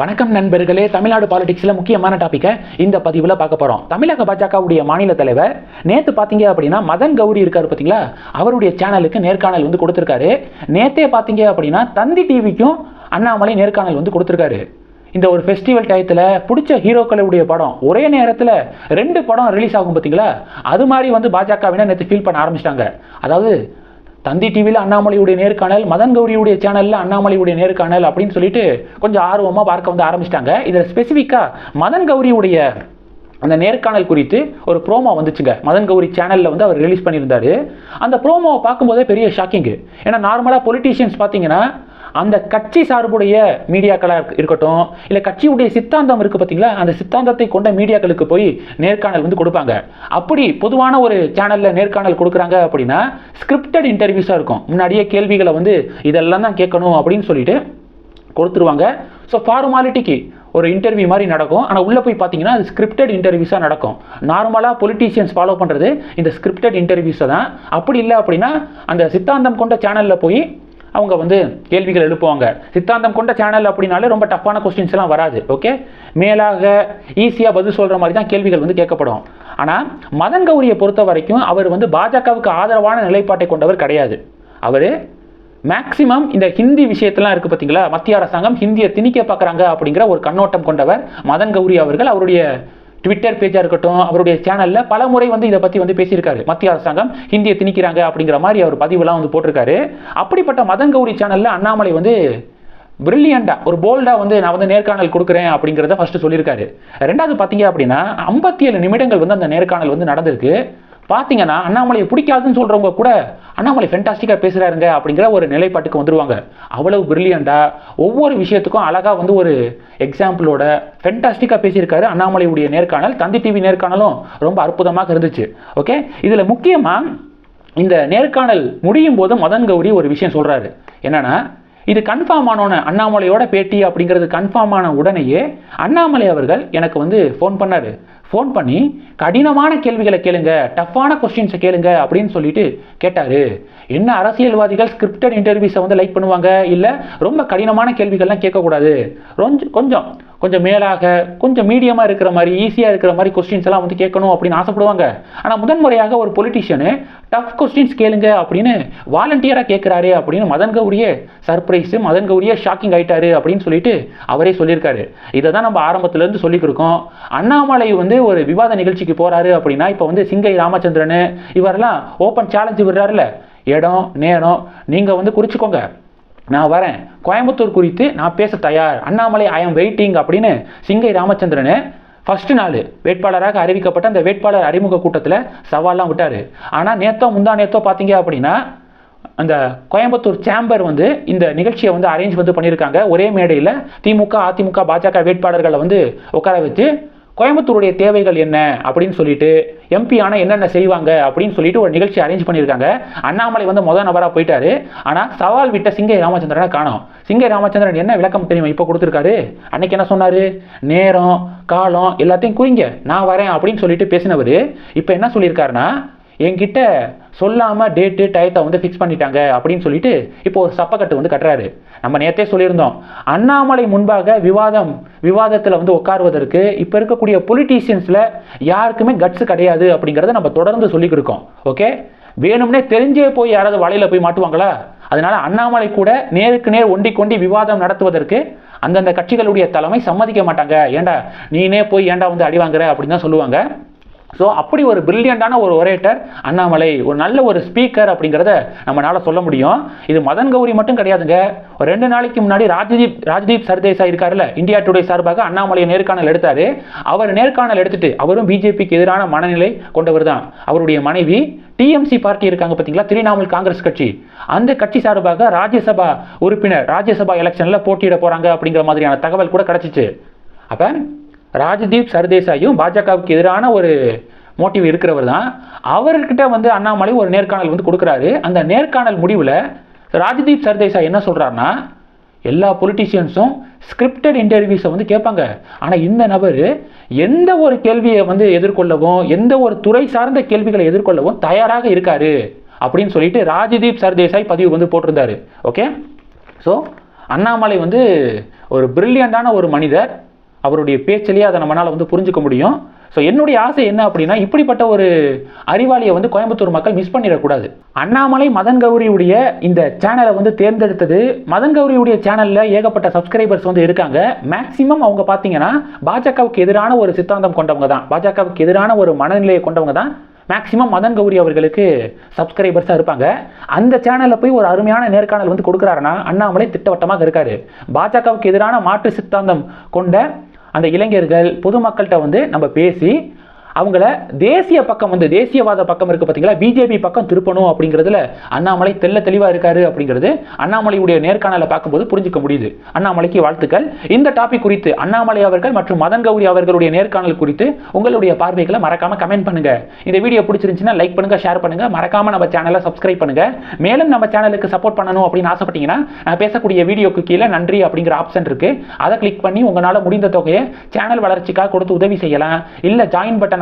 வணக்கம் நண்பர்களே தமிழ்நாடு பாலிடிக்ஸில் முக்கியமான டாப்பிக்கை இந்த பதிவில் பார்க்க போகிறோம் தமிழக பாஜகவுடைய மாநில தலைவர் நேற்று பார்த்தீங்க அப்படின்னா மதன் கௌரி இருக்கார் பார்த்தீங்களா அவருடைய சேனலுக்கு நேர்காணல் வந்து கொடுத்துருக்காரு. நேத்தே பார்த்தீங்க அப்படின்னா தந்தி டிவிக்கும் அண்ணாமலை நேர்காணல் வந்து கொடுத்துருக்காரு. இந்த ஒரு ஃபெஸ்டிவல் டயத்தில் பிடிச்ச ஹீரோக்களுடைய படம் ஒரே நேரத்தில் ரெண்டு படம் ரிலீஸ் ஆகும் பார்த்தீங்களா அது மாதிரி வந்து பாஜகவினர் நேற்று ஃபீல் பண்ண ஆரம்பிச்சிட்டாங்க. அதாவது தந்தி டிவியில் அண்ணாமலையுடைய நேர்காணல் மதன் கௌரியுடைய சேனலில் அண்ணாமலையுடைய நேர்காணல் அப்படின்னு சொல்லிட்டு கொஞ்சம் ஆர்வமாக பார்க்க வந்து ஆரம்பிச்சிட்டாங்க. இதில் ஸ்பெசிஃபிக்காக மதன் கௌரியுடைய அந்த நேர்காணல் குறித்து ஒரு ப்ரோமோ வந்துச்சுங்க. மதன் கௌரி சேனலில் வந்து அவர் ரிலீஸ் பண்ணியிருந்தாரு. அந்த ப்ரோமோவை பார்க்கும்போதே பெரிய ஷாக்கிங்கு ஏன்னா நார்மலாக பொலிட்டீஷியன்ஸ் பார்த்தீங்கன்னா அந்த கட்சி சார்புடைய மீடியாக்களாக இருக்கட்டும் இல்லை கட்சியுடைய சித்தாந்தம் இருக்குது பார்த்தீங்களா அந்த சித்தாந்தத்தை கொண்ட மீடியாக்களுக்கு போய் நேர்காணல் வந்து கொடுப்பாங்க. அப்படி பொதுவான ஒரு சேனலில் நேர்காணல் கொடுக்குறாங்க அப்படின்னா ஸ்கிரிப்டட் இன்டர்வியூஸாக இருக்கும். முன்னாடியே கேள்விகளை வந்து இதெல்லாம் தான் கேட்கணும் அப்படின்னு சொல்லிட்டு கொடுத்துருவாங்க. ஸோ ஃபார்மாலிட்டிக்கு ஒரு இன்டர்வியூ மாதிரி நடக்கும். ஆனால் உள்ளே போய் பார்த்தீங்கன்னா அது ஸ்கிரிப்டட் இன்டர்வியூஸாக நடக்கும். நார்மலாக பொலிட்டீஷியன்ஸ் ஃபாலோ பண்ணுறது இந்த ஸ்கிரிப்டட் இன்டர்வியூஸை தான். அப்படி இல்லை அப்படின்னா அந்த சித்தாந்தம் கொண்ட சேனலில் போய் அவங்க வந்து கேள்விகள் எழுப்புவாங்க. சித்தாந்தம் கொண்ட சேனல் அப்படின்னாலே ரொம்ப டஃப்பான கொஸ்டின்ஸ் எல்லாம் வராது ஓகே மேலாக ஈஸியாக பதில் சொல்கிற மாதிரி தான் கேள்விகள் வந்து கேட்கப்படும். ஆனால் மதன் கௌரியை பொறுத்த வரைக்கும் அவர் வந்து பாஜகவுக்கு ஆதரவான நிலைப்பாட்டை கொண்டவர் கிடையாது. அவர் மேக்சிமம் இந்த ஹிந்தி விஷயத்தெல்லாம் இருக்குது பார்த்தீங்களா மத்திய அரசாங்கம் ஹிந்தியை திணிக்க பார்க்குறாங்க அப்படிங்கிற ஒரு கண்ணோட்டம் கொண்டவர் மதன் கௌரி அவர்கள் அவருடைய ட்விட்டர் பேஜாக இருக்கட்டும் அவருடைய சேனலில் பல முறை வந்து இதை பற்றி வந்து பேசியிருக்காரு. மத்திய அரசாங்கம் ஹிந்தியை திணிக்கிறாங்க அப்படிங்கிற மாதிரி அவர் பதிவுலாம் வந்து போட்டிருக்காரு. அப்படிப்பட்ட மதங்கௌரி சேனலில் அண்ணாமலை வந்து பிரில்லியண்டாக ஒரு போல்டாக வந்து நான் வந்து நேர்காணல் கொடுக்குறேன் அப்படிங்கிறத ஃபஸ்ட்டு சொல்லியிருக்காரு. ரெண்டாவது பார்த்தீங்க அப்படின்னா ஐம்பத்தி ஏழு நிமிடங்கள் வந்து அந்த நேர்காணல் வந்து நடந்திருக்கு. பார்த்தீங்கன்னா அண்ணாமலையை பிடிக்காதுன்னு சொல்கிறவங்க கூட அண்ணாமலை ஃபென்டாஸ்டிக்காக பேசுகிறாருங்க அப்படிங்கிற ஒரு நிலைப்பாட்டுக்கு வந்துடுவாங்க அவ்வளவு பிரில்லியண்டாக ஒவ்வொரு விஷயத்துக்கும் அழகாக வந்து ஒரு எக்ஸாம்பிளோட ஃபென்டாஸ்டிக்காக பேசியிருக்காரு அண்ணாமலையுடைய நேர்காணல். தந்தி டிவி நேர்காணலும் ரொம்ப அற்புதமாக இருந்துச்சு. ஓகே இதில் முக்கியமாக இந்த நேர்காணல் முடியும் போது மதன் கௌரி ஒரு விஷயம் சொல்கிறாரு என்னென்னா இது கன்ஃபார்ம் ஆனோன அண்ணாமலையோட பேட்டி அப்படிங்கிறது கன்ஃபார்ம் ஆன உடனேயே அண்ணாமலை அவர்கள் எனக்கு வந்து ஃபோன் பண்ணார். ஃபோன் பண்ணி கடினமான கேள்விகளை கேளுங்க டஃப்பான கொஸ்டின்ஸை கேளுங்க அப்படின்னு சொல்லிட்டு கேட்டார். என்ன அரசியல்வாதிகள் ஸ்கிரிப்டட் இன்டர்வியூஸை வந்து லைக் பண்ணுவாங்க? இல்லை ரொம்ப கடினமான கேள்விகள்லாம் கேட்கக்கூடாது. கொஞ்சம் கொஞ்சம் கொஞ்சம் மேலாக கொஞ்சம் மீடியமாக இருக்கிற மாதிரி ஈஸியாக இருக்கிற மாதிரி கொஸ்டின்ஸ் எல்லாம் வந்து கேட்கணும் அப்படின்னு ஆசைப்படுவாங்க. ஆனால் முதன்முறையாக ஒரு பொலிட்டிஷியனு டஃப் கொஸ்டின்ஸ் கேளுங்க அப்படின்னு வாலண்டியராக கேட்குறாரு அப்படின்னு மதன் கௌரிய சர்ப்ரைஸு மதன் கௌரிய ஷாக்கிங் ஆயிட்டாரு அப்படின்னு சொல்லிட்டு அவரே சொல்லியிருக்காரு. இதை தான் நம்ம ஆரம்பத்துலேருந்து சொல்லிக்கிருக்கோம் அண்ணாமலை வந்து ஒரு விவாத நிகழ்ச்சிக்கு போகிறாரு அப்படின்னா இப்போ வந்து சிங்கை ராமச்சந்திரன் இவரெல்லாம் ஓப்பன் சேலஞ்சு விடுறாருல இடம் நேரம் நீங்கள் வந்து குறிச்சிக்கோங்க. நான் வரேன். கோயம்புத்தூர் குறித்து நான் பேச தயார். அண்ணாமலை ஐ எம் வெயிட்டிங் அப்படின்னு சிங்கை ராமச்சந்திரன் ஃபஸ்ட்டு நாள் வேட்பாளராக அறிவிக்கப்பட்ட அந்த வேட்பாளர் அறிமுக கூட்டத்தில் சவால்லாம் விட்டார். ஆனால் நேத்தோ முந்தா நேத்தோ பார்த்தீங்க அப்படின்னா அந்த கோயம்புத்தூர் சேம்பர் வந்து இந்த நிகழ்ச்சியை வந்து அரேஞ்ச் வந்து பண்ணியிருக்காங்க ஒரே மேடையில் திமுக அதிமுக பாஜக வேட்பாளர்களை வந்து உட்கார வச்சு கோயம்புத்தூருடைய தேவைகள் என்ன அப்படின்னு சொல்லிட்டு எம்பி ஆனால் என்னென்ன செய்வாங்க அப்படின்னு சொல்லிட்டு ஒரு நிகழ்ச்சி அரேஞ்ச் பண்ணியிருக்காங்க. அண்ணாமலை வந்து முதல் நபராக போயிட்டாரு. ஆனால் சவால் விட்ட சிங்கை ராமச்சந்திரனை காணோம். சிங்கை ராமச்சந்திரன் என்ன விளக்கம் தெரியும் இப்போ கொடுத்துருக்காரு? அன்னைக்கு என்ன சொன்னார்? நேரம் காலம் எல்லாத்தையும் குறிங்க. நான் வரேன் அப்படின்னு சொல்லிட்டு பேசினவர். இப்போ என்ன சொல்லியிருக்காருன்னா என்கிட்ட சொல்லாமல் டேட்டு டயத்தை வந்து ஃபிக்ஸ் பண்ணிட்டாங்க அப்படின்னு சொல்லிட்டு இப்போ ஒரு சப்பக்கட்டு வந்து கட்டுறாரு. நம்ம நேற்றே சொல்லியிருந்தோம். அண்ணாமலை முன்பாக விவாதம் விவாதத்தில் வந்து உட்காருவதற்கு இப்போ இருக்கக்கூடிய பொலிட்டீஷியன்ஸில் யாருக்குமே கட்ஸ் கிடையாது அப்படிங்கிறத நம்ம தொடர்ந்து சொல்லிக் கொடுக்கோம். ஓகே வேணும்னே தெரிஞ்சே போய் யாராவது வலையில் போய் மாட்டுவாங்களா? அதனால அண்ணாமலை கூட நேருக்கு நேர் ஒண்டி கொண்டி விவாதம் நடத்துவதற்கு அந்தந்த கட்சிகளுடைய தலைமை சம்மதிக்க மாட்டாங்க. ஏண்டா நீனே போய் ஏண்டா வந்து அடி வாங்குற அப்படின்னு தான் சொல்லுவாங்க. ஸோ அப்படி ஒரு பிரில்லியண்டான ஒரு ஒரேட்டர் அண்ணாமலை ஒரு நல்ல ஒரு ஸ்பீக்கர் அப்படிங்கிறத நம்மளால சொல்ல முடியும். இது மதன் கௌரி மட்டும் கிடையாதுங்க. ஒரு ரெண்டு நாளைக்கு முன்னாடி ராஜ்தீப் ராஜ்தீப் சர்தேசாய் இருக்காருல்ல இந்தியா டுடே சார்பாக அண்ணாமலையை நேர்காணல் எடுத்தார். அவர் நேர்காணல் எடுத்துட்டு அவரும் பிஜேபிக்கு எதிரான மனநிலை கொண்டவர் தான். அவருடைய மனைவி டிஎம்சி பார்ட்டி இருக்காங்க பார்த்தீங்களா திரிணாமுல் காங்கிரஸ் கட்சி. அந்த கட்சி சார்பாக ராஜ்யசபா உறுப்பினர் ராஜ்யசபா எலெக்ஷனில் போட்டியிட போகிறாங்க அப்படிங்கிற மாதிரியான தகவல் கூட கிடச்சிச்சு. அப்போ ராஜ்தீப் சர்தேசாயும் பாஜகவுக்கு எதிரான ஒரு மோட்டிவ் இருக்கிறவர் தான். அவர்கிட்ட வந்து அண்ணாமலை ஒரு நேர்காணல் வந்து கொடுக்குறாரு. அந்த நேர்காணல் முடிவில் ராஜ்தீப் சர்தேசாய் என்ன சொல்கிறாருன்னா எல்லா பொலிட்டிஷியன்ஸும் ஸ்கிரிப்டட் இன்டர்வியூஸை வந்து கேட்பாங்க. ஆனால் இந்த நபர் எந்த ஒரு கேள்வியை வந்து எதிர்கொள்ளவும் எந்த ஒரு துறை சார்ந்த கேள்விகளை எதிர்கொள்ளவும் தயாராக இருக்காரு அப்படின்னு சொல்லிட்டு ராஜதீப் சர்தேசாய் பதிவு வந்து போட்டிருந்தாரு. ஓகே ஸோ அண்ணாமலை வந்து ஒரு பிரில்லியண்டான ஒரு மனிதர். அவருடைய பேச்சிலேயே அதை நம்மளால் வந்து புரிஞ்சுக்க முடியும். ஸோ என்னுடைய ஆசை என்ன அப்படின்னா இப்படிப்பட்ட ஒரு அறிவாளியை வந்து கோயம்புத்தூர் மக்கள் மிஸ் பண்ணிடக்கூடாது. அண்ணாமலை மதன் கௌரியுடைய இந்த சேனலை வந்து தேர்ந்தெடுத்தது. மதன் கௌரியுடைய சேனலில் ஏகப்பட்ட சப்ஸ்கிரைபர்ஸ் வந்து இருக்காங்க. மேக்சிமம் அவங்க பார்த்தீங்கன்னா பாஜகவுக்கு எதிரான ஒரு சித்தாந்தம் கொண்டவங்க தான். பாஜகவுக்கு எதிரான ஒரு மனநிலையை கொண்டவங்க தான். மேக்சிமம் மதன் கௌரி அவர்களுக்கு சப்ஸ்கிரைபர்ஸாக இருப்பாங்க. அந்த சேனலில் போய் ஒரு அருமையான நேர்காணல் வந்து கொடுக்குறாருன்னா அண்ணாமலை திட்டவட்டமாக இருக்காரு. பாஜகவுக்கு எதிரான மாற்று சித்தாந்தம் கொண்ட அந்த இளைஞர்கள் பொதுமக்கள்கிட்ட வந்து நம்ம பேசி அவங்கள தேசிய பக்கம் வந்து தேசியவாத பக்கம் இருக்குது பார்த்தீங்களா பிஜேபி பக்கம் திருப்பணும் அப்படிங்கிறதுல அண்ணாமலை தெல்ல தெளிவாக இருக்காரு அப்படிங்கிறது அண்ணாமலையுடைய நேர்காணலை பார்க்கும்போது புரிஞ்சுக்க முடியுது. அண்ணாமலைக்கு வாழ்த்துக்கள். இந்த டாபிக் குறித்து அண்ணாமலை அவர்கள் மற்றும் மதன் கௌரி அவர்களுடைய நேர்காணல் குறித்து உங்களுடைய பார்வைகளை மறக்காம கமெண்ட் பண்ணுங்க. இந்த வீடியோ பிடிச்சிருந்துச்சுன்னா லைக் பண்ணுங்க ஷேர் பண்ணுங்க. மறக்காம நம்ம சேனலை சப்ஸ்கிரைப் பண்ணுங்க. மேலும் நம்ம சேனலுக்கு சப்போர்ட் பண்ணணும் அப்படின்னு ஆசைப்பட்டீங்கன்னா நான் பேசக்கூடிய வீடியோக்கு கீழே நன்றி அப்படிங்கிற ஆப்ஷன் இருக்கு. அதை கிளிக் பண்ணி உங்களால் முடிந்த தொகையை சேனல் வளர்ச்சிக்காக கொடுத்து உதவி செய்யலாம். இல்லை ஜாயின் பட்டன்